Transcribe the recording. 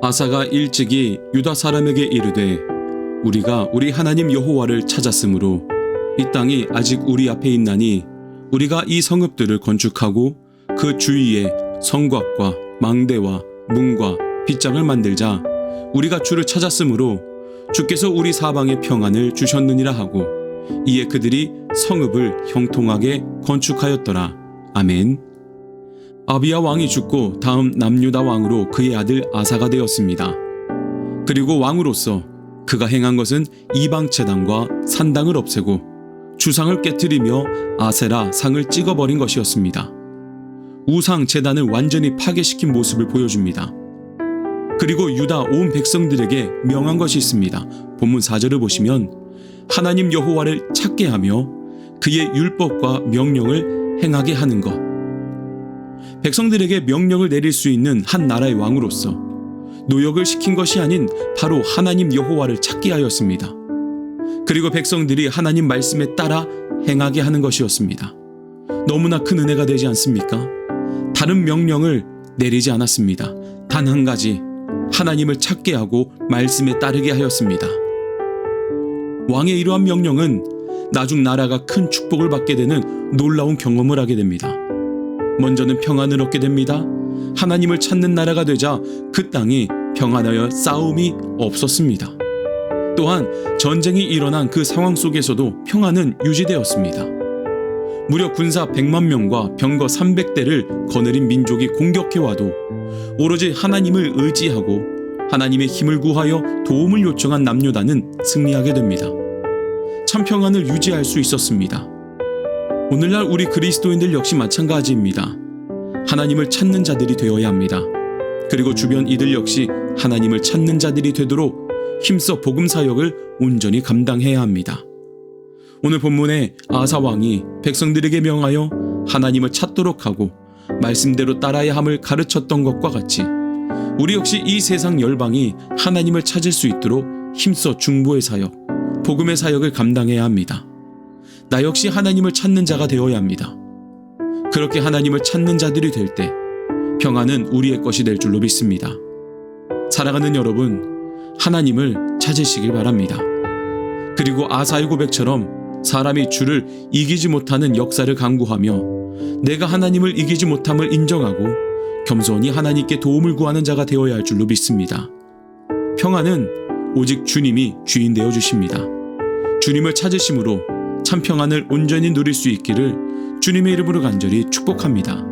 아사가 일찍이 유다 사람에게 이르되 우리가 우리 하나님 여호와를 찾았으므로 이 땅이 아직 우리 앞에 있나니 우리가 이 성읍들을 건축하고 그 주위에 성곽과 망대와 문과 빗장을 만들자. 우리가 주를 찾았으므로 주께서 우리 사방에 평안을 주셨느니라 하고 이에 그들이 성읍을 형통하게 건축하였더라. 아멘 아비야 왕이 죽고 다음 남유다 왕으로 그의 아들 아사가 되었습니다. 그리고 왕으로서 그가 행한 것은 이방 제단과 산당을 없애고 주상을 깨뜨리며 아세라 상을 찍어버린 것이었습니다. 우상 제단을 완전히 파괴시킨 모습을 보여줍니다. 그리고 유다 온 백성들에게 명한 것이 있습니다. 본문 4절을 보시면 하나님 여호와를 찾게 하며 그의 율법과 명령을 행하게 하는 것. 백성들에게 명령을 내릴 수 있는 한 나라의 왕으로서 노역을 시킨 것이 아닌 바로 하나님 여호와를 찾게 하였습니다. 그리고 백성들이 하나님 말씀에 따라 행하게 하는 것이었습니다. 너무나 큰 은혜가 되지 않습니까? 다른 명령을 내리지 않았습니다. 단 한 가지 하나님을 찾게 하고 말씀에 따르게 하였습니다. 왕의 이러한 명령은 나중 나라가 큰 축복을 받게 되는 놀라운 경험을 하게 됩니다. 먼저는 평안을 얻게 됩니다. 하나님을 찾는 나라가 되자 그 땅이 평안하여 싸움이 없었습니다. 또한 전쟁이 일어난 그 상황 속에서도 평안은 유지되었습니다. 무려 군사 100만 명과 병거 300대를 거느린 민족이 공격해와도 오로지 하나님을 의지하고 하나님의 힘을 구하여 도움을 요청한 남유다는 승리하게 됩니다. 참 평안을 유지할 수 있었습니다. 오늘날 우리 그리스도인들 역시 마찬가지입니다. 하나님을 찾는 자들이 되어야 합니다. 그리고 주변 이들 역시 하나님을 찾는 자들이 되도록 힘써 복음 사역을 온전히 감당해야 합니다. 오늘 본문에 아사 왕이 백성들에게 명하여 하나님을 찾도록 하고 말씀대로 따라야 함을 가르쳤던 것과 같이 우리 역시 이 세상 열방이 하나님을 찾을 수 있도록 힘써 중보의 사역, 복음의 사역을 감당해야 합니다. 나 역시 하나님을 찾는 자가 되어야 합니다. 그렇게 하나님을 찾는 자들이 될 때 평안은 우리의 것이 될 줄로 믿습니다. 사랑하는 여러분, 하나님을 찾으시길 바랍니다. 그리고 아사의 고백처럼 사람이 주를 이기지 못하는 역사를 강구하며 내가 하나님을 이기지 못함을 인정하고 겸손히 하나님께 도움을 구하는 자가 되어야 할 줄로 믿습니다. 평안은 오직 주님이 주인 되어 주십니다. 주님을 찾으심으로 참 평안을 온전히 누릴 수 있기를 주님의 이름으로 간절히 축복합니다.